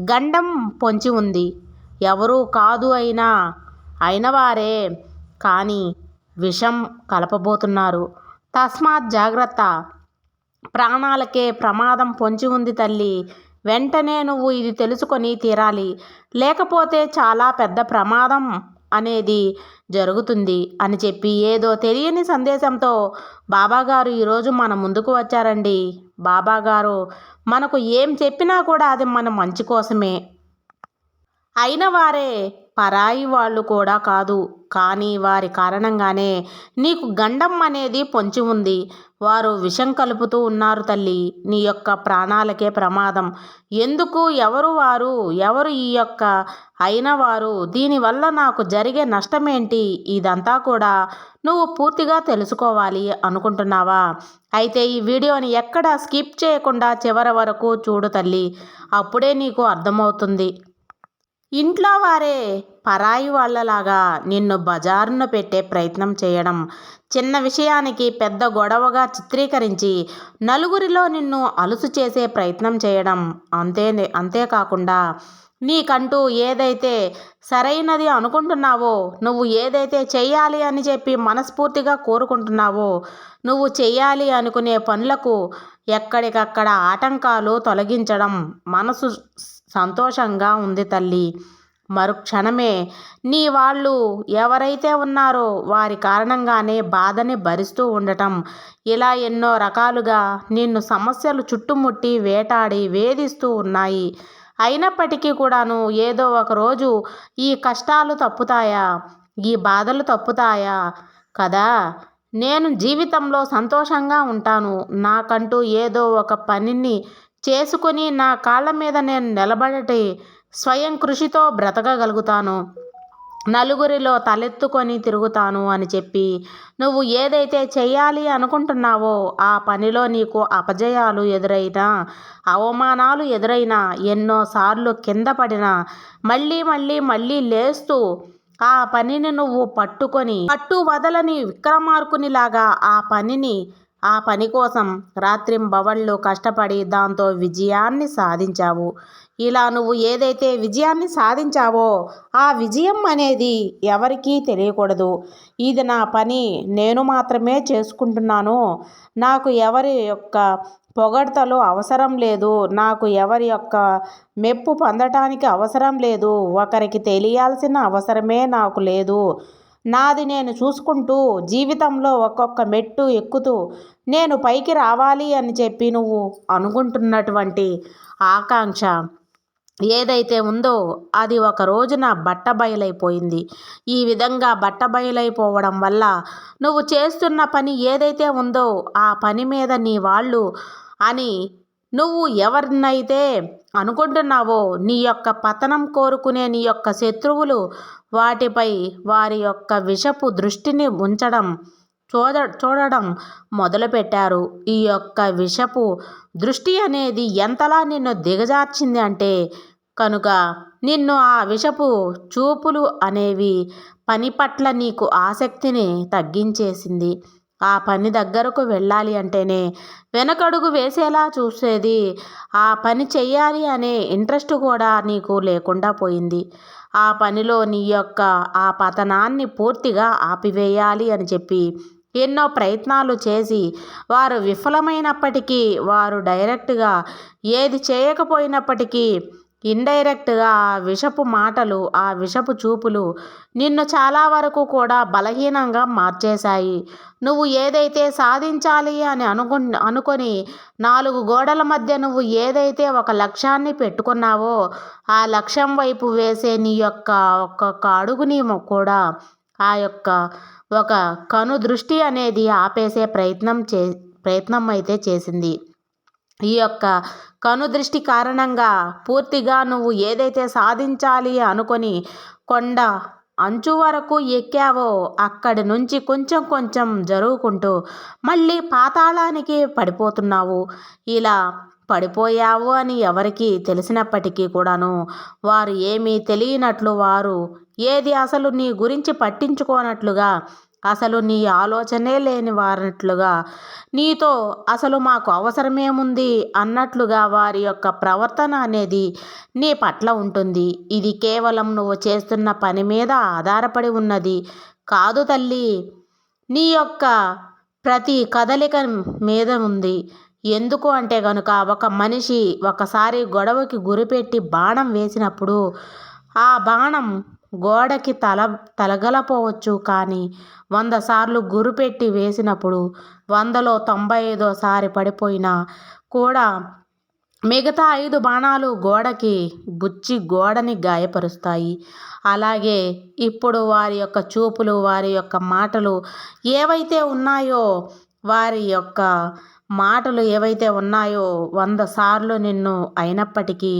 గండం పొంచి ఉంది. ఎవరు కాదు అయినా అయినవారే కానీ విషం కలపబోతున్నారు. తస్మాత్ జాగ్రత్త. ప్రాణాలకే ప్రమాదం పొంచి ఉంది తల్లి. వెంటనే నువ్వు ఇది తెలుసుకొని తీరాలి. లేకపోతే చాలా పెద్ద ప్రమాదం అనేది జరుగుతుంది అని చెప్పి ఏదో తెలియని సందేశంతో బాబాగారు ఈరోజు మన ముందుకు వచ్చారండి. బాబాగారు మనకు ఏం చెప్పినా కూడా అది మన మంచి కోసమే. అయిన వారే పరాయి వాళ్ళు కూడా కాదు. కానీ వారి కారణంగానే నీకు గండం అనేది పొంచి ఉంది. వారు విషం కలుపుతూ ఉన్నారు తల్లి. నీ యొక్క ప్రాణాలకే ప్రమాదం. ఎందుకు ఎవరు వారు? ఎవరు ఈ యొక్క అయిన వారు? దీనివల్ల నాకు జరిగే నష్టమేంటి? ఇదంతా కూడా నువ్వు పూర్తిగా తెలుసుకోవాలి అనుకుంటున్నావా? అయితే ఈ వీడియోని ఎక్కడ స్కిప్ చేయకుండా చివరి వరకు చూడు తల్లి. అప్పుడే నీకు అర్థమవుతుంది. ఇంట్లో వారే పరాయి వాళ్ళలాగా నిన్ను బజారున పెట్టే ప్రయత్నం చేయడం. చిన్న విషయానికి పెద్ద గొడవగా చిత్రీకరించి నలుగురిలో నిన్ను అలుసు చేసే ప్రయత్నం చేయడం అంతే అంతేకాకుండా నీకంటూ ఏదైతే సరైనది అనుకుంటున్నావో నువ్వు ఏదైతే చేయాలి అని చెప్పి మనస్ఫూర్తిగా కోరుకుంటున్నావో నువ్వు చేయాలి అనుకునే పనులకు ఎక్కడికక్కడ ఆటంకాలు తొలగించడం మనసు సంతోషంగా ఉంది తల్లి. మరుక్షణమే నీ వాళ్ళు ఎవరైతే ఉన్నారో వారి కారణంగానే బాధని భరిస్తూ ఉండటం. ఇలా ఎన్నో రకాలుగా నిన్ను సమస్యలు చుట్టుముట్టి వేటాడి వేధిస్తూ ఉన్నాయి. అయినప్పటికీ కూడాను ఏదో ఒక రోజు ఈ కష్టాలు తప్పుతాయా? ఈ బాధలు తప్పుతాయా? కదా! నేను జీవితంలో సంతోషంగా ఉంటాను. నాకంటూ ఏదో ఒక పనిని చేసుకుని నా కాళ్ళ మీద నేను నిలబడటి స్వయం కృషితో బ్రతకగలుగుతాను. నలుగురిలో తలెత్తుకొని తిరుగుతాను అని చెప్పి నువ్వు ఏదైతే చేయాలి అనుకుంటున్నావో ఆ పనిలో నీకు అపజయాలు ఎదురైనా అవమానాలు ఎదురైనా ఎన్నోసార్లు కింద పడినా మళ్ళీ మళ్ళీ మళ్ళీ లేస్తూ ఆ పనిని నువ్వు పట్టుకొని పట్టు వదలని విక్రమార్కునిలాగా ఆ పనిని ఆ పని కోసం రాత్రింబవళ్ళు కష్టపడి దాంతో విజయాన్ని సాధించావు. ఇలా నువ్వు ఏదైతే విజయాన్ని సాధించావో ఆ విజయం అనేది ఎవరికీ తెలియకూడదు. ఇది నా పని. నేను మాత్రమే చేసుకుంటున్నాను. నాకు ఎవరి యొక్క పొగడ్తలు అవసరం లేదు. నాకు ఎవరి యొక్క మెప్పు పొందటానికి అవసరం లేదు. ఒకరికి తెలియాల్సిన అవసరమే నాకు లేదు. నాది నేను చూసుకుంటూ జీవితంలో ఒక్కొక్క మెట్టు ఎక్కుతూ నేను పైకి రావాలి అని చెప్పి నువ్వు అనుకుంటున్నటువంటి ఆకాంక్ష ఏదైతే ఉందో అది ఒక రోజున బట్టబయలైపోయింది ఈ విధంగా బట్టబయలైపోవడం వల్ల నువ్వు చేస్తున్న పని ఏదైతే ఉందో ఆ పని మీద నీ వాళ్ళు అని నువ్వు ఎవరినైతే అనుకుంటున్నావో నీ యొక్క పతనం కోరుకునే నీ యొక్క శత్రువులు వాటిపై వారి యొక్క విషపు దృష్టిని ఉంచడం చూడ చూడడం మొదలుపెట్టారు. ఈ యొక్క విషపు దృష్టి అనేది ఎంతలా నిన్ను దిగజార్చింది అంటే కనుక నిన్ను ఆ విషపు చూపులు అనేవి పని పట్ల నీకు ఆసక్తిని తగ్గించేసింది. ఆ పని దగ్గరకు వెళ్ళాలి అంటేనే వెనకడుగు వేసేలా చూసేది. ఆ పని చెయ్యాలి అనే ఇంట్రెస్ట్ కూడా నీకు లేకుండా పోయింది. ఆ పనిలో నీ యొక్క ఆ పతనాన్ని పూర్తిగా ఆపివేయాలి అని చెప్పి ఎన్నో ప్రయత్నాలు చేసి వారు విఫలమైనప్పటికీ వారు డైరెక్ట్గా ఏది చేయకపోయినప్పటికీ ఇండైరెక్ట్గా ఆ విషపు మాటలు ఆ విషపు చూపులు నిన్ను చాలా వరకు కూడా బలహీనంగా మార్చేశాయి. నువ్వు ఏదైతే సాధించాలి అని అనుకు అనుకొని నాలుగు గోడల మధ్య నువ్వు ఏదైతే ఒక లక్ష్యాన్ని పెట్టుకున్నావో ఆ లక్ష్యం వైపు వేసే నీ యొక్క ఒక్కొక్క అడుగుని కూడా ఆ యొక్క ఒక కను దృష్టి అనేది ఆపేసే ప్రయత్నం చే ప్రయత్నం అయితే చేసింది. ఈ యొక్క కనుదృష్టి కారణంగా పూర్తిగా నువ్వు ఏదైతే సాధించాలి అనుకొని కొండ అంచు వరకు ఎక్కావో అక్కడి నుంచి కొంచెం కొంచెం జరుగుకుంటూ మళ్ళీ పాతాళానికి పడిపోతున్నావు. ఇలా పడిపోయావు అని ఎవరికి తెలిసినప్పటికీ కూడాను వారు ఏమీ తెలియనట్లు వారు ఏది అసలు నీ గురించి పట్టించుకోనట్లుగా అసలు నీ ఆలోచనే లేని వారినట్లుగా. నీతో అసలు మాకు అవసరమేముంది అన్నట్లుగా వారి యొక్క ప్రవర్తన అనేది నీ పట్ల ఉంటుంది. ఇది కేవలం నువ్వు చేస్తున్న పని మీద ఆధారపడి ఉన్నది కాదు తల్లి. నీ యొక్క ప్రతి కదలిక మీద ఉంది. ఎందుకు అంటే కనుక ఒక మనిషి ఒకసారి గొడవకి గురిపెట్టి బాణం వేసినప్పుడు ఆ బాణం గోడకి తల తలగలపోవచ్చు కానీ వంద సార్లు గురిపెట్టి వేసినప్పుడు వందలో తొంభై ఐదోసారి పడిపోయినా కూడా మిగతా ఐదు బాణాలు గోడకి బుచ్చి గోడని గాయపరుస్తాయి. అలాగే ఇప్పుడు వారి యొక్క చూపులు వారి యొక్క మాటలు ఏవైతే ఉన్నాయో వారి యొక్క మాటలు ఏవైతే ఉన్నాయో వంద సార్లు నిన్ను అయినప్పటికీ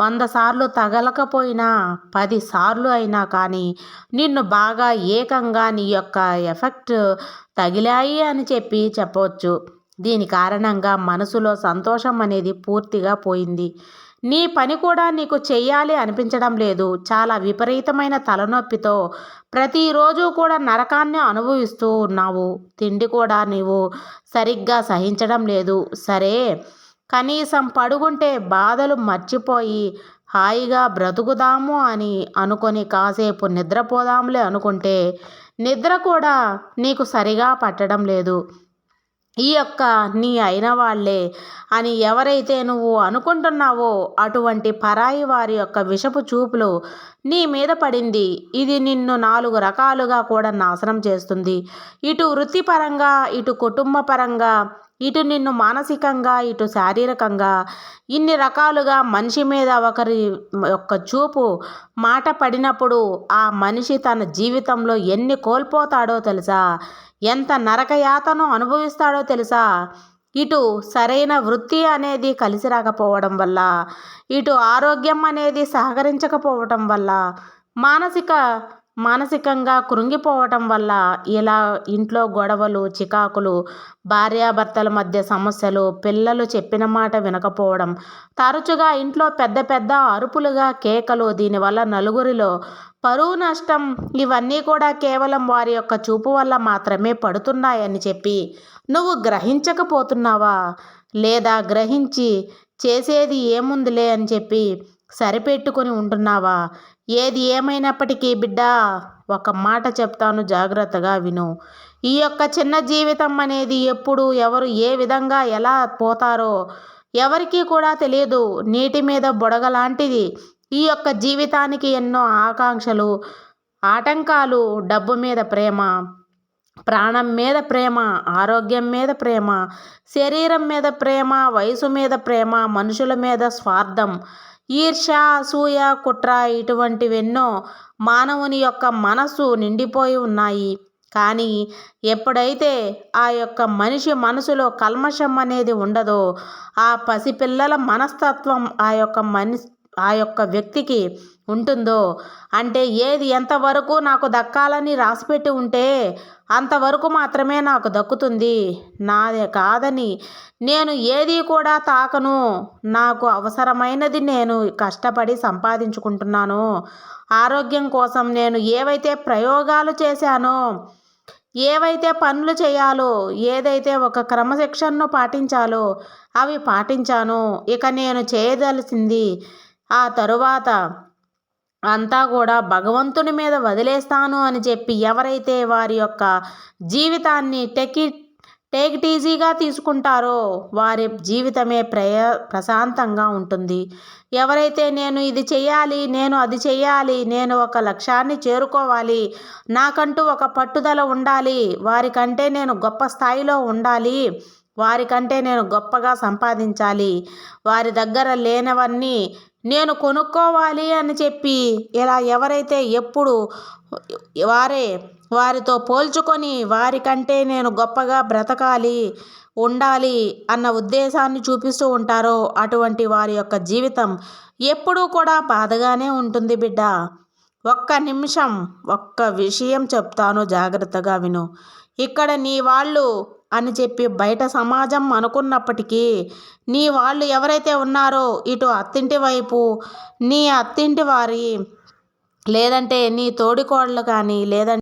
వంద సార్లు తగలకపోయినా పది సార్లు అయినా కానీ నిన్ను బాగా ఏకంగా నీ యొక్క ఎఫెక్ట్ తగిలాయి అని చెప్పి చెప్పవచ్చు. దీని కారణంగా మనసులో సంతోషం అనేది పూర్తిగా పోయింది. నీ పని కూడా నీకు చెయ్యాలి అనిపించడం లేదు. చాలా విపరీతమైన తలనొప్పితో ప్రతిరోజు కూడా నరకాన్ని అనుభవిస్తూ ఉన్నావు. తిండి కూడా నీవు సరిగ్గా సహించడం లేదు. సరే కనీసం పడుగుంటే బాధలు మర్చిపోయి హాయిగా బ్రతుకుదాము అని అనుకొని కాసేపు నిద్రపోదాంలే అనుకుంటే నిద్ర కూడా నీకు సరిగా పట్టడం లేదు. ఈ యొక్క నీ అయిన వాళ్ళే అని ఎవరైతే నువ్వు అనుకుంటున్నావో అటువంటి పరాయి వారి యొక్క విషపు చూపులు నీ మీద పడింది. ఇది నిన్ను నాలుగు రకాలుగా కూడా నాశనం చేస్తుంది. ఇటు వృత్తిపరంగా ఇటు కుటుంబపరంగా ఇటు నిన్ను మానసికంగా ఇటు శారీరకంగా ఇన్ని రకాలుగా మనిషి మీద ఒకరి యొక్క చూపు మాట పడినప్పుడు ఆ మనిషి తన జీవితంలో ఎన్ని కోల్పోతాడో తెలుసా? ఎంత నరకయాతను అనుభవిస్తాడో తెలుసా? ఇటు సరైన వృత్తి అనేది కలిసి రాకపోవడం వల్ల ఇటు ఆరోగ్యం అనేది సహకరించకపోవటం వల్ల మానసిక మానసికంగా కృంగిపోవటం వల్ల ఇలా ఇంట్లో గొడవలు చికాకులు భార్యాభర్తల మధ్య సమస్యలు పిల్లలు చెప్పిన మాట వినకపోవడం తరచుగా ఇంట్లో పెద్ద పెద్ద అరుపులుగా కేకలు దీనివల్ల నలుగురిలో పరువు నష్టం ఇవన్నీ కూడా కేవలం వారి యొక్క చూపు వల్ల మాత్రమే పడుతున్నాయని చెప్పి నువ్వు గ్రహించకపోతున్నావా? లేదా గ్రహించి చేసేది ఏముందిలే? అని చెప్పి సరిపెట్టుకొని ఉంటున్నావా? ఏది ఏమైనప్పటికీ బిడ్డ ఒక మాట చెప్తాను జాగ్రత్తగా విను. ఈ యొక్క చిన్న జీవితం అనేది ఎప్పుడు ఎవరు ఏ విధంగా ఎలా పోతారో ఎవరికీ కూడా తెలియదు. నీటి మీద బుడగ లాంటిది. ఈ యొక్క జీవితానికి ఎన్నో ఆకాంక్షలు ఆటంకాలు డబ్బు మీద ప్రేమ ప్రాణం మీద ప్రేమ ఆరోగ్యం మీద ప్రేమ శరీరం మీద ప్రేమ వయసు మీద ప్రేమ మనుషుల మీద స్వార్థం ఈర్ష అసూయ కుట్ర ఇటువంటివెన్నో మానవుని యొక్క మనసు నిండిపోయి ఉన్నాయి. కానీ ఎప్పుడైతే ఆ యొక్క మనిషి మనసులో కల్మషం అనేది ఉండదో ఆ పసిపిల్లల మనస్తత్వం ఆ యొక్క మనిషి ఆ యొక్క వ్యక్తికి ఉంటుందో? అంటే ఏది ఎంతవరకు నాకు దక్కాలని రాసిపెట్టి ఉంటే అంతవరకు మాత్రమే నాకు దక్కుతుంది. నాదే కాదని నేను ఏది కూడా తాకను. నాకు అవసరమైనది నేను కష్టపడి సంపాదించుకుంటున్నాను. ఆరోగ్యం కోసం నేను ఏవైతే ప్రయోగాలు చేశానో ఏవైతే పనులు చేయాలో ఏదైతే ఒక క్రమశిక్షణను పాటించాలో అవి పాటించాను. ఇక నేను చేయదలసింది ఆ తరువాత అంతా కూడా భగవంతుని మీద వదిలేస్తాను అని చెప్పి ఎవరైతే వారి యొక్క జీవితాన్ని టెకి టేక్ ఇట్ ఈజీగా తీసుకుంటారో వారి జీవితమే ప్రయ ప్రశాంతంగా ఉంటుంది. ఎవరైతే నేను ఇది చేయాలి నేను అది చేయాలి నేను ఒక లక్ష్యాన్ని చేరుకోవాలి నాకంటూ ఒక పట్టుదల ఉండాలి వారికంటే నేను గొప్ప స్థాయిలో ఉండాలి వారికంటే నేను గొప్పగా సంపాదించాలి వారి దగ్గర లేనవన్నీ నేను కొనుక్కోవాలి అని చెప్పి ఇలా ఎవరైతే ఎప్పుడు వారే వారితో పోల్చుకొని వారికంటే నేను గొప్పగా బ్రతకాలి ఉండాలి అన్న ఉద్దేశాన్ని చూపిస్తూ ఉంటారో అటువంటి వారి యొక్క జీవితం ఎప్పుడూ కూడా బాధగానే ఉంటుంది బిడ్డ. ఒక్క నిమిషం ఒక్క విషయం చెప్తాను జాగ్రత్తగా విను. ఇక్కడ నీ వాళ్ళు అని చెప్పి బయట సమాజం అనుకున్నప్పటికీ నీ వాళ్ళు ఎవరైతే ఉన్నారో ఇటు అత్తింటి వైపు నీ అత్తింటి వారి లేదంటే నీ తోడికోడలు కానీ లేదంటే